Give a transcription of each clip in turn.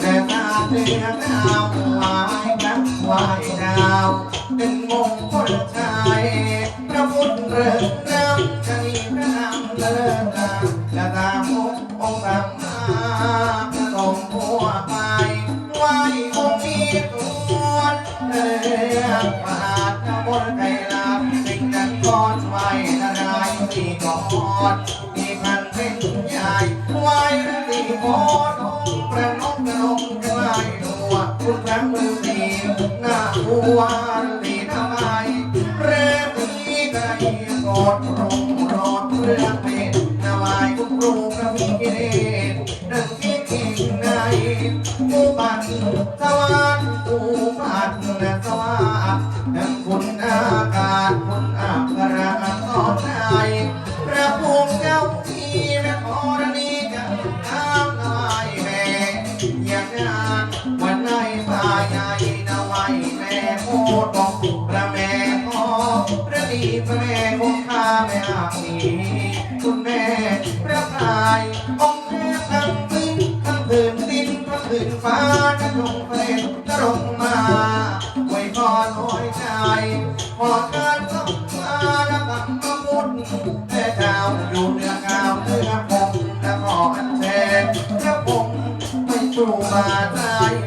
แต่หาเรียงาววายนักวดาวเป็นมงคลชัยพระพุทธเริงน้นีพรเลิศนาและตามมุองค์มมาตรงหัวไปไหวองค์ทวนเรียกปาดน้ำมนลลาสิ่งนั้ก้อนไว้ละลายที่กอดมีพันเป็นใหญ่ไวที่โคต คุณพระมือดีหน้าหัวดีทำไมเรื่องนี้ก็ได้กอดรองรอดเรื่องเป็นนาวายคุณครูกระมีเดชหนึ่งที่ทิ้งในหมู่บ้านสวัสดิ์าแม่อามีคุณแม่พระพายองค์แม่ทั้งพื้นทั้งพื้นดินทั้งพื้นฟ้าทั้งลงเพลงกรงมาไว้พรโอยใจพอกินต้องมาแล้วบังมาพุทธแม่เจ้าอยู่เหนือกาวเหนือคงและขออัญเชิญพระพงไม่ชูมาใจ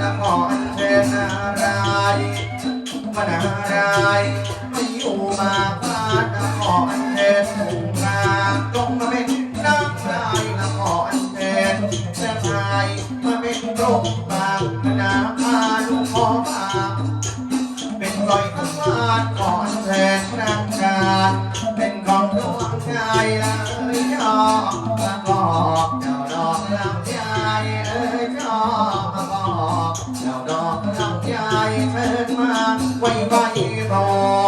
ละขออันเชิญนารายมานารายไม่อยู่มา เชิญเส้นทายมาเป็นโรคบางนาพาลูกขอฝากเป็นรอยข้าวานก่อนแทนร่างกายเป็นของดวงใจละเอ้ยชอบละบอกเจ้าดอกลำใจเอ้ยชอบละบอกเจ้าดอกลำใจเชิญมาไว้ใบบอก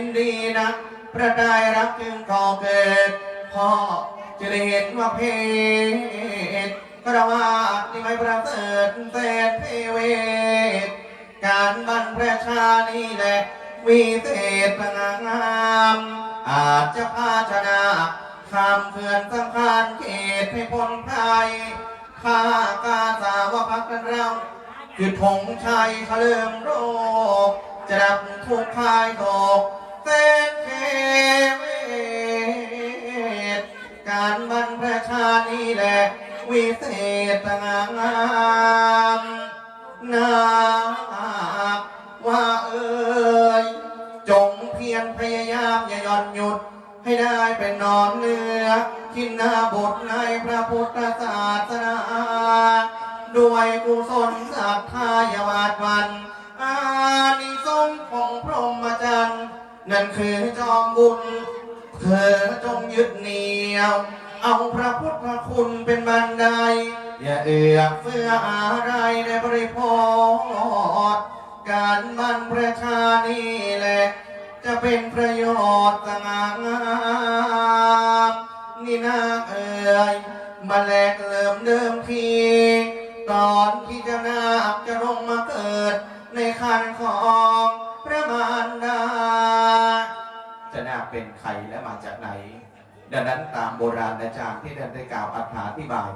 นดีนะพระได้รักจึงก่อเกิดพ่อจะได้เห็นว่าเพศกระวาดที่ไม่ประเสริฐเศษเพเวทการบรรพชานี่แหละวิเศษสง่างามอาจจะพาชนะข้ามเขื่อนสำคัญเขตให้พ้นภัยข้ากาสาวพักกันเราคือธงชัยเฉลิมโรคจะดับทุกข์คลายโศก เส้นเขเวทการบรรพชานี่แหละวิเศษงามนาว่าเอ่ยจงเพียรพยายามอย่าหย่อนหยุด ให้ได้เป็นนอนเนื้อทินนาบทในพระพุทธศาสนา ด้วยกุศลศรัทธาอย่าหวาดวัน นั่นคือจอมบุญ เธอจงยึดเหนี่ยว เอาพระพุทธคุณเป็นบันได อย่าเอือกเฟื้ออะไรในบริโภคการบันประชานี่แหละ จะเป็นประโยชน์สง่างามนี่นาเอ่ยมาแลกเริ่มเดิมที ตอนที่จะนาจะลงมาเกิดในคันของ เป็นใครและมาจากไหน ดังนั้นตามโบราณอาจารย์ที่ท่านได้กล่าวอธิบาย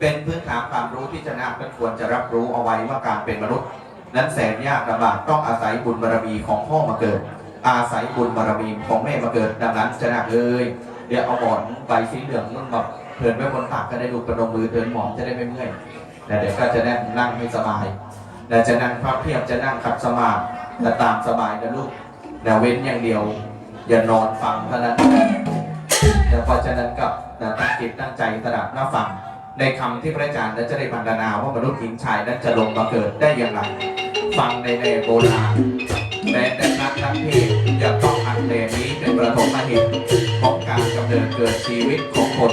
เป็นพื้นฐานความรู้ที่จะนาคเป็นควรจะรับรู้เอาไว้ว่าการเป็นมนุษย์ นั้นแสนยากลำบากต้องอาศัยบุญบารมีของพ่อมาเกิด อาศัยบุญบารมีของแม่มาเกิด ดังนั้นจะนาคเอ้ยเดี๋ยวเอาหมอนใบสีเหลืองนุ่นแบบเถินไว้บนตักก็ได้ดูกระดมมือเถินหมอนจะได้ไม่เมื่อยแต่เดี๋ยวก็จะนั่งนั่งให้สบายแต่จะนั่งพับเพียบจะนั่งขัดสมาธิแต่ตามสบายนะลูกแต่เว้นอย่างเดียว อย่านอนฟังเท่านั้นแต่เพราะฉะนั้นกับตั้งจิตตั้งใจสดับหน้าฟัง ในคำที่พระอาจารย์นั้นจะได้บรรณนาว่ามนุษย์หญิงชายนั้นจะลงมาเกิดได้อย่างไร ฟังในในโบราณแม้แต่นักนักเทศน์จะต้องอันเดนี้เป็นประถมเหตุของการกำเนิดเกิดชีวิตของคน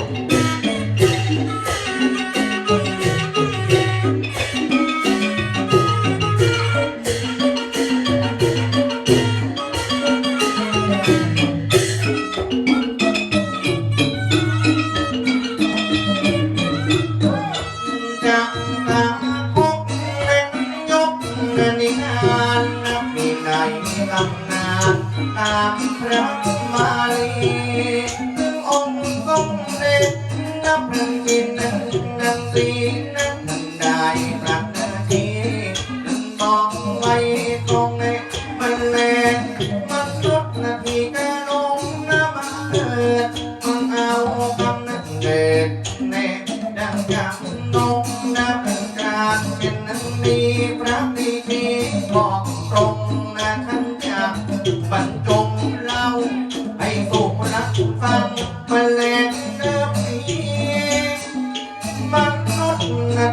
ตามพระ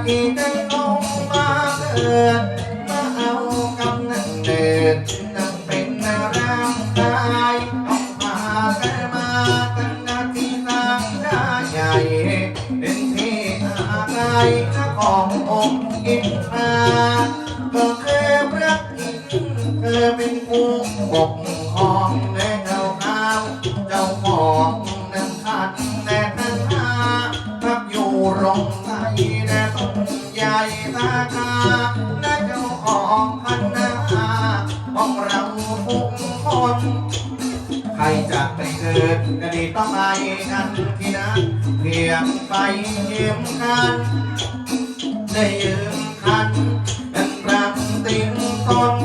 ทีจะลงมาเกิดมาเอากำนันเด็ดนั่งเป็นร่างกายต้องพากันมากันนาทีสร้างได้ใหญ่เป็นที่อาลัยขององค์อินทราก็เคยรักอินเธอเป็นผู้ปกครองและเจ้าข้าวเจ้าของ นาคาและเจ้าของพันนาขอกเราทุกคน ใครจะไปเกิดก็ดีต้องไปกันที่นั้นเพียงไปเยี่ยมกัน ได้ยืมคันเป็นปรับติงต้น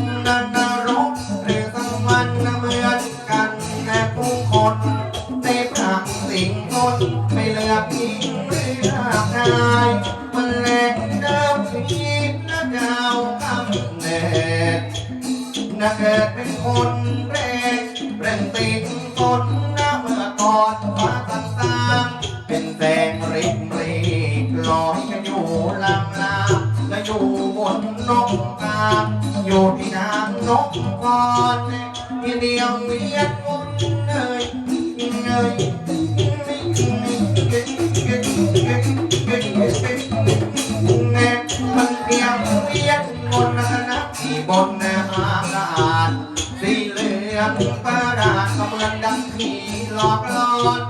เดิมชีนะเจ้ากำเนิดน่าเกิดเป็นคนแรกเร่งติดคนนะเมื่อกอนฟ้าต่างๆเป็นแสงริบรีลอยกันอยู่ลำลาและอยู่บนนกกาอยู่ที่น้ำนกพรที่เดียวเวียนวนเลยเงยแน่ เียวเวียนวนนะที่บนอากาศสีเหลืองประหลาก็เหมือนดังผีหลอกหลอน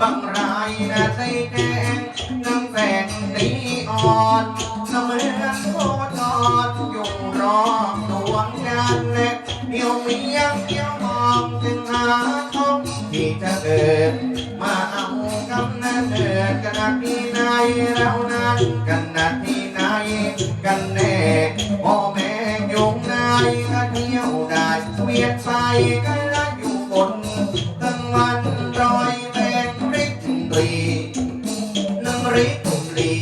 บางรายนะใจแดงน้ำแสงนีอ่อนเสมือนโคจรอยู่รอบดวงจันทร์เดียวเมียงเดียวมองจึงหาช่องที่จะเกิด มาเอากำนันเดิดกันนาที่ไหนเรานั้นกันนาที่ไหนกันแน่พ่อแม่ยุงนายก็เที่ยวได้เวียนไปก็ละอยู่บนทั้งวันรอยแรงริบรีนั่งริบรี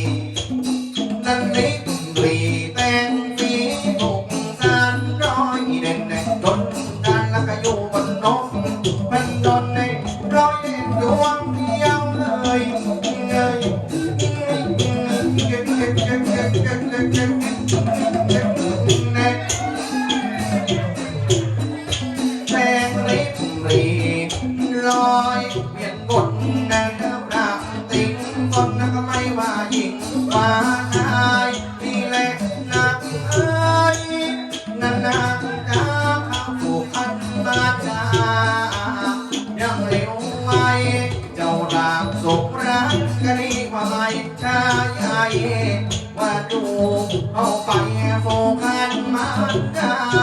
นั่งริบรีแตงสีถูกสานร้อยเด่นจนดันล้วก็อยู่บนนกมันดน คนนักไม่ว่าหญิงว่าชายนี่แหละนางเอ้ยนานางจ้าเข้าสู่พันมาจายังเร็วไวเจ้าดาบสุกรักกะนีควายชายใหญ่ว่าดูเอาไปโฟกัสมันดา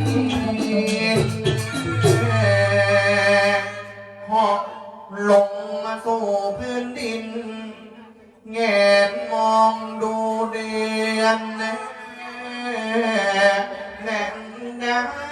ลงมาสู่พื้นดิน แงนมองดูเดือนแน่นดา